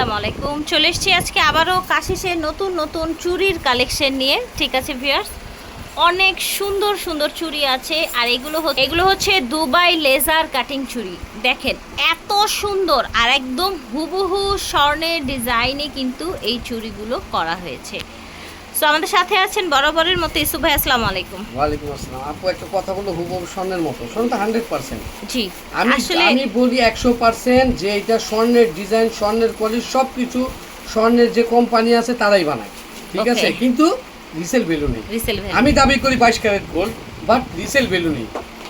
আসসালামু আলাইকুম। চলে এসেছি আজকে আবারও কাশিসের নতুন নতুন চুরির কালেকশন নিয়ে। ঠিক আছে ভিউয়ার্স অনেক সুন্দর সুন্দর চুরি আছে। আর এগুলো এগুলো হচ্ছে দুবাই লেজার কাটিং চুরি। দেখেন, এত সুন্দর আর একদম হুবহু স্বর্ণের ডিজাইনে কিন্তু এই চুরিগুলো করা হয়েছে। সো আমাদের সাথে আছেন বরাবরের মতো ইসুফ ভাই আসসালামু আলাইকুম। ওয়ালাইকুম আসসালাম। আপু একটা কথা বলল হুবহু স্বর্ণের মতো। স্বর্ণ তো হান্ড্রেড পার্সেন্ট জি আমি আসলে আমি বলি একশো পার্সেন্ট যে এটা স্বর্ণের ডিজাইন স্বর্ণের কোয়ালিটি সবকিছু স্বর্ণের যে কোম্পানি আছে তারাই বানায়। ঠিক আছে? কিন্তু রিসেল ভ্যালু নেই। আমি দাবি করি বাইশ carat gold but resale value নেই।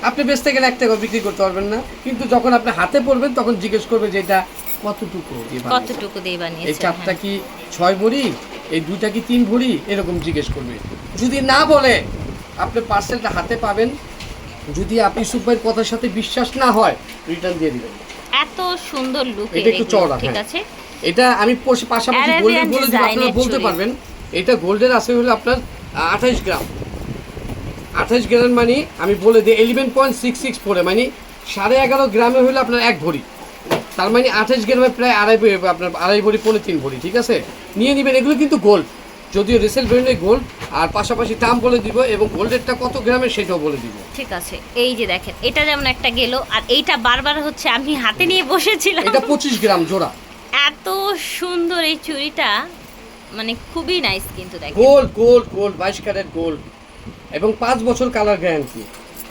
আপনি বেচতে গেলে এক টাকা বিক্রি করতে পারবেন না। কিন্তু যখন আপনি হাতে পড়বেন তখন জিজ্ঞেস করবে যে এটা কতটুকু দিয়ে বানিয়েছে? কতটুকু দিয়ে এই বানিয়েছে চারটা কি ছয় ভরি এই দুইটা কি তিন ভরি এরকম জিজ্ঞেস করবে। যদি না বলে আপনি পার্সেলটা হাতে পাবেন। যদি আপনি সুপারের কথার সাথে বিশ্বাস না হয় রিটার্ন দিয়ে দিবেন। এত সুন্দর লুক এটা একটু চওড়া, ঠিক হ্যাঁ। আছে? এটা আমি পশে- পাশাপাশি গোল্ডের বলে দিব design আপনারা বলতে পারবেন। এটা গোল্ডের আছে হলো আপনার আঠাইশ গ্রাম। আঠাইশ গ্রাম মানে আমি বলে দিই এলিভেন পয়েন্ট সিক্স সিক্স পরে মানে সাড়ে এগারো গ্রামে হলে আপনার এক ভরি। তার মানে আঠাইশ গ্রামে প্রায় আড়াই আপনার আড়াই ভরি পনেরো তিন ভরি ঠিক আছে? নিয়ে নেবেন এগুলো কিন্তু গোল্ড। যদিও রিসেল ব্র্যান্ডের গোল্ড। আর পাশাপাশি দাম বলে দিব এবং গোল্ডেরটা কত গ্রামের সেটাও বলে দিব। ঠিক আছে এই যে দেখেন এটা যেমন একটা গেল আর এইটা বারবার হচ্ছে আমি হাতে নিয়ে বসেছিলাম। এটা পঁচিশ গ্রাম জোড়া। এত সুন্দর এই চুড়িটা মানে খুবই নাইস কিন্তু দেখেন। গোল্ড গোল্ড গোল্ড বাইশ ক্যারেট গোল্ড এবং পাঁচ বছর কালার গ্যারান্টি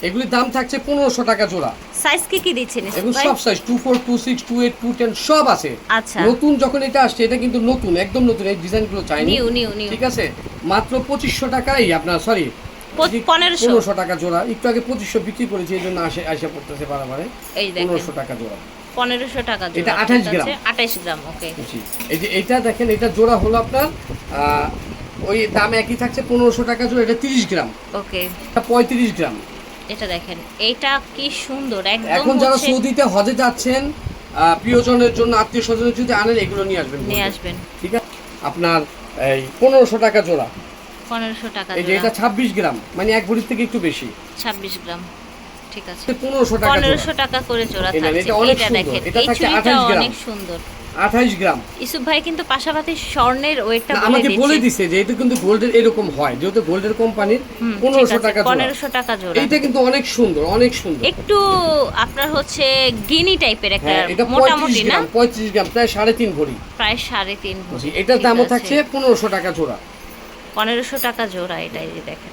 এগুলির দাম থাকছে পনেরোশো টাকা জোড়া। সাইজ কি কি দিচ্ছেন ভাই? সব size two four two six two eight two ten সব আছে। আচ্ছা। নতুন যখন এটা আসছে এটা কিন্তু নতুন একদম নতুন এই ডিজাইনগুলো চাইনি। নিউ নিউ নিউ ঠিক আছে? মাত্র পঁচিশশো টাকাই আপনার সরি পনেরোশো। টাকা জোড়া একটু আগে পঁচিশশো বিক্রি করেছি এই জন্য আসে আসে পড়তেছে বারবারে পনেরোশো টাকা জোড়া। পনেরোশো টাকা এটা 28 গ্রাম। আঠাইশ গ্রাম ওকে। এই যে এটা দেখেন এটা জোড়া হলো আপনার ওই দাম একই থাকছে পনেরোশো টাকা জোড়া এটা তিরিশ গ্রাম। ওকে। এটা পঁয়ত্রিশ গ্রাম। এটা দেখেন এটা কি সুন্দর একদম এখন যারা সৌদিতে হজে যাচ্ছেন প্রিয়জনের জন্য আত্মীয় স্বজনের যদি আনেন এগুলো নিয়ে আসবেন নিয়ে আসবেন। ঠিক আছে? আপনার এই পনেরোশো টাকা জোড়া। পনেরোশো টাকা এই যে এটা ছাব্বিশ গ্রাম মানে এক ভরির থেকে একটু বেশি। ছাব্বিশ গ্রাম। ঠিক আছে। পনেরোশো টাকা করে জোড়া থাকছে। এটা এটা। দেখেন এই চুড়িটা অনেক সুন্দর। আঠাইশ গ্রাম। ইসুফ ভাই কিন্তু পাশাপাশি স্বর্ণের ওয়েটটা আমাকে বলে দিছে যে এটা কিন্তু গোল্ডের এরকম হয়। যেহেতু গোল্ডের কোম্পানির হুম, ঠিক পনেরোশো আছে, টাকা জোড়া। পনেরোশো টাকা জোড়া। এইটা কিন্তু অনেক সুন্দর অনেক সুন্দর। একটু আপনার হচ্ছে গিনি টাইপের একটা হ্যাঁ মোটামুটি না? গ্রাম পঁয়ত্রিশ গ্রাম প্রায় সাড়ে তিন ভরি। প্রায় সাড়ে তিন ভরি। জি, এটার দামও। থাকছে পনেরোশো টাকা জোড়া। পনেরোশো টাকা জোড়া এটা এই যে দেখেন।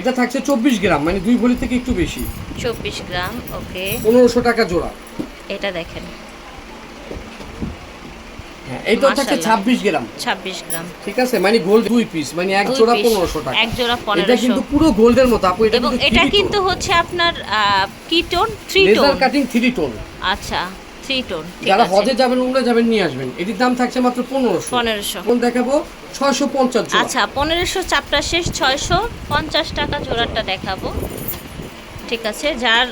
এটা থাকছে চব্বিশ গ্রাম মানে দুই ভরি থেকে একটু বেশি। চব্বিশ গ্রাম ওকে। পনেরোশো টাকা জোড়া। এটা দেখেন। হ্যাঁ এইটাও থাকছে মাশাআল্লাহ। ছাব্বিশ গ্রাম। ছাব্বিশ গ্রাম। ঠিক আছে মানে গোল্ড দুই পিস মানে এক জোড়া piece, পনেরোশো টাকা। এক জোড়া এটা কিন্তু পুরো গোল্ডের মতো আপু এটা কিন্তু এটা কিন্তু হচ্ছে আপনার কি tone three tone laser cutting three tone আচ্ছা। থ্রি টোন যারা হজে যাবেন উমরা যাবেন নিয়ে আসবেন। এটির দাম থাকছে মাত্র পনেরোশো। পনেরোশো। কোন দেখাবো? ছয়শো পঞ্চাশ আচ্ছা পনেরোশো চাপটা শেষ ছয়শো পঞ্চাশ টাকা জোড়াটা দেখাবো। ঠিক আছে যার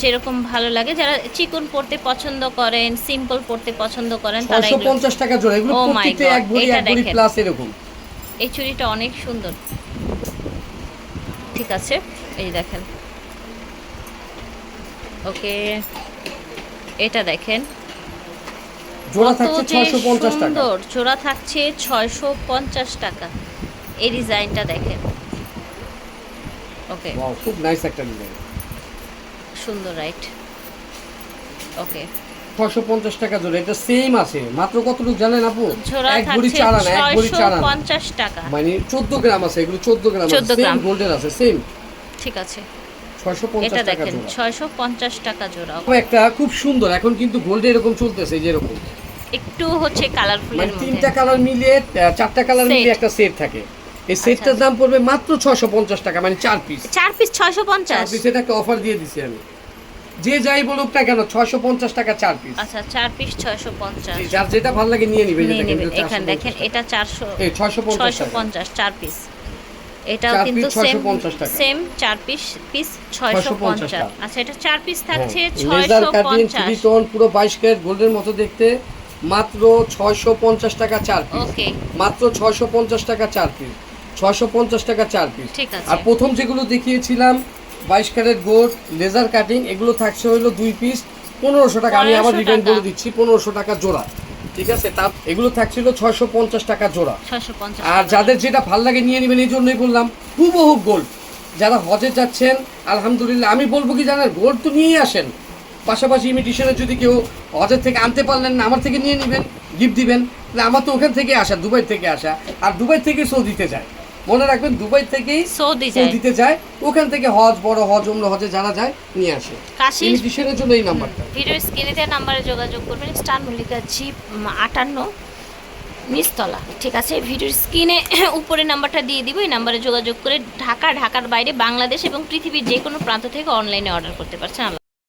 যেরকম ভালো লাগে যারা চিকন পড়তে পছন্দ করেন সিম্পল পড়তে পছন্দ করেন তারা পঞ্চাশ টাকা জোড়া। এগুলো Oh প্রত্যেকটা এক ভরি এক ভরি প্লাস এরকম। এই চুড়িটা অনেক সুন্দর। ঠিক আছে এই দেখেন। ওকে এটা দেখেন। জোড়া থাকছে যে ছয়শো পঞ্চাশ টাকা। সুন্দর জোড়া থাকছে ছয়শো পঞ্চাশ টাকা। এই ডিজাইনটা দেখেন। ওকে Wow, খুব নাইস একটা ডিজাইন সুন্দর রাইট ওকে ছয়শো পঞ্চাশ টাকা জোড়া এটা সেম আছে। মাত্র কতটুকু জানেন আপু? এক ভরি আনা এক ভরি আনা পঞ্চাশ টাকা। মানে চোদ্দ গ্রাম আছে এগুলো চোদ্দ গ্রাম 14 সেম। গোল্ডের আছে সেম ঠিক আছে। এটা টাকা দেখেন ছয়শো পঞ্চাশ টাকা জোড়া একটা খুব সুন্দর এখন কিন্তু গোল্ডে এরকম চলতেছে এই একটু হচ্ছে কালারফুলের মানে তিনটা কালার মিলিয়ে চারটা কালার মিলিয়ে একটা সেট থাকে। এই সেটটার দাম পড়বে মাত্র ছয়শো পঞ্চাশ টাকা মানে চার পিস চার পিস ছয়শো চার পঞ্চাশ পিস এটা একটা অফার দিয়ে দিছি আমি। যে যাই বলুক না কেন ছয়শো পঞ্চাশ টাকা চার পিস আচ্ছা চার পিস ছয়শো পঞ্চাশ। যার যেটা ভালো লাগে নিয়ে নিবে নিয়ে নেবেন এখানে দেখেন এটা চারশো এই ছয়শো পঞ্চাশ ছয়শো টাকা পঞ্চাশ চার পিস এটাও কিন্তু সেম সেম চার পিস পিস ছয়শো 650 পঞ্চাশ টাকা। আচ্ছা এটা চার পিস থাকছে পঞ্চাশ। থ্রি টোন পুরো বাইশ ক্যারেট গোল্ডের মতো দেখতে। মাত্র ছয়শো পঞ্চাশ টাকা চার পিস ওকে মাত্র ছয়শো পঞ্চাশ টাকা চার পিস ছয়শো পঞ্চাশ টাকা চার পিস ঠিক আছে। আর প্রথম যেগুলো দেখিয়েছিলাম বাইশ ক্যারেট গোল্ড লেজার কাটিং এগুলো থাকছে হলো দুই পিস পনেরোশো টাকা। আমি আবার রিটার্ন করে দিচ্ছি পনেরোশো টাকা জোড়া। ঠিক আছে তার এগুলো থাকছিল ছয়শো পঞ্চাশ টাকা জোড়া। আর যাদের যেটা ভালো লাগে নিয়ে নেবেন এই জন্যই বললাম হুবহু গোল্ড যারা হজে যাচ্ছেন আলহামদুলিল্লাহ আমি বলব কি জানেন গোল্ড তো নিয়েই আসেন। পাশাপাশি ইমিটেশনে যদি কেউ হজের থেকে আনতে পারলেন না আমার থেকে নিয়ে নেবেন গিফট দিবেন না আমার তো ওখান থেকে আসা দুবাই থেকে আসা আর দুবাই থেকে সৌদিতে যায়। মনে রাখবেন দুবাই থেকেই সৌদি যায় সৌদিতে যায়। ওখান থেকে হজ বড় হজ অন্য হজে যারা যায় নিয়ে আসে। কাশি ইমিটেশনের জন্য এই নাম্বারটা। ভিডিও স্ক্রিনে দেওয়া নাম্বারে যোগাযোগ করবেন স্টার মল্লিকা জি আটান্ন নিচতলা। ঠিক আছে ভিডিওর স্ক্রিনে উপরে নাম্বারটা দিয়ে দিব এই নাম্বারে যোগাযোগ করে ঢাকা ঢাকার বাইরে বাংলাদেশ এবং পৃথিবীর যে কোনো প্রান্ত থেকে অনলাইনে অর্ডার করতে পারছেন।